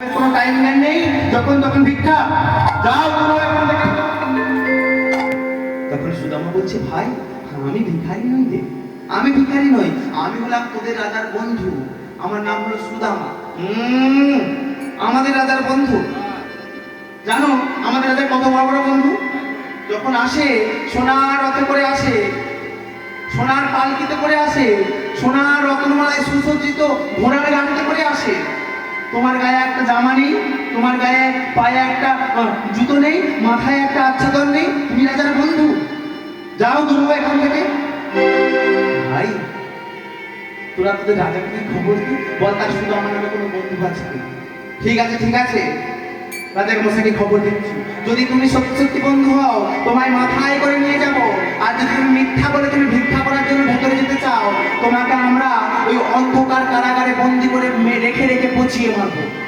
Time নেই। যখন তখন ভিক্ষা। যাও তখন সুদামা বলছে, ভাই, আমি ভিখারি নই রে। আমি ভিখারি নই। আমি হলাম তোদের রাজার বন্ধু। আমার নাম হলো সুদামা। আমাদের রাজার বন্ধু। জানো, আমাদের রাজার কত বড় বড় বন্ধু? যখন আসে, সোনার রথে করে আসে, সোনার পালকিতে করে আসে, সোনার রত্নমালায় সুসজ্জিত ঘোড়ার তোমার গায়ে একটা জামা নেই, তোমার গায়ে পায়ে একটা জুতো নেই, মাথায় একটা আচ্ছাদন নেই, তুমি রাজার বন্ধু? যাও দুর্ব এখান থেকে। ভাই, তোরা তোদের রাজাকে খবর দি বল, তার শুধু আমার নামে কোনো বন্ধু আছে ঠিক আছে ঠিক আছে। রাজাকে মশাইকে খবর দিচ্ছি? যদি তুমি সত্যি সত্যি বন্ধু হও, তোমায় মাথায় করে নিয়ে যাব। আর যদি তুমি মিথ্যা বলে তুমি ভিক্ষা করার জন্য ভেতরে যেতে চাও, তোমাকে আমরা ওই অন্ধকার কারাগারে বন্দি রেখে রেখে পচিয়ে মারবো।